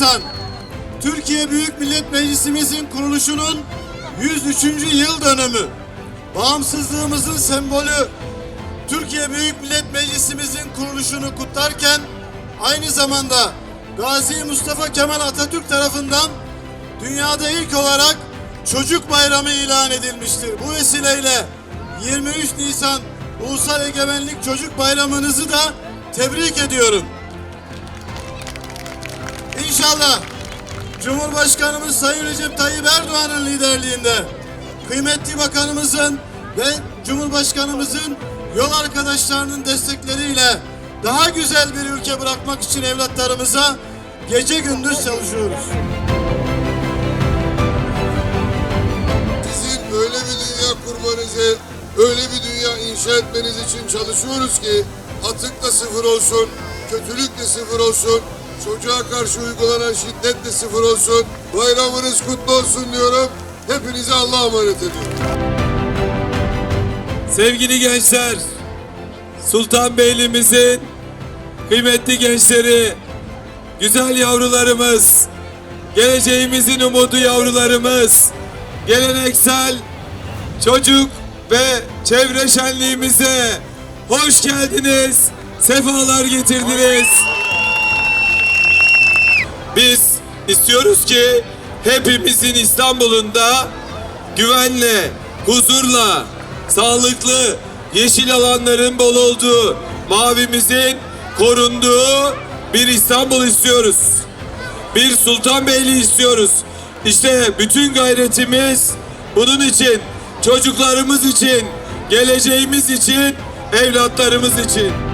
Nisan Türkiye Büyük Millet Meclisimizin kuruluşunun 103. yıl dönümü. Bağımsızlığımızın sembolü Türkiye Büyük Millet Meclisimizin kuruluşunu kutlarken aynı zamanda Gazi Mustafa Kemal Atatürk tarafından dünyada ilk olarak Çocuk Bayramı ilan edilmiştir. Bu vesileyle 23 Nisan Ulusal Egemenlik Çocuk Bayramınızı da tebrik ediyorum. İnşallah Cumhurbaşkanımız Sayın Recep Tayyip Erdoğan'ın liderliğinde kıymetli bakanımızın ve Cumhurbaşkanımızın yol arkadaşlarının destekleriyle daha güzel bir ülke bırakmak için evlatlarımıza gece gündüz çalışıyoruz. Sizin öyle bir dünya kurmanızı, öyle bir dünya inşa etmeniz için çalışıyoruz ki atık da sıfır olsun, kötülük de sıfır olsun, çocuğa karşı uygulanan şiddet de sıfır olsun. Bayramınız kutlu olsun diyorum. Hepinize Allah'a emanet ediyorum. Sevgili gençler, Sultanbeyli'mizin kıymetli gençleri, güzel yavrularımız, geleceğimizin umudu yavrularımız, geleneksel çocuk ve çevre şenliğimize hoş geldiniz, sefalar getirdiniz. İstiyoruz ki hepimizin İstanbul'unda güvenle, huzurla, sağlıklı, yeşil alanların bol olduğu, mavimizin korunduğu bir İstanbul istiyoruz. Bir Sultanbeyli istiyoruz. İşte bütün gayretimiz bunun için, çocuklarımız için, geleceğimiz için, evlatlarımız için.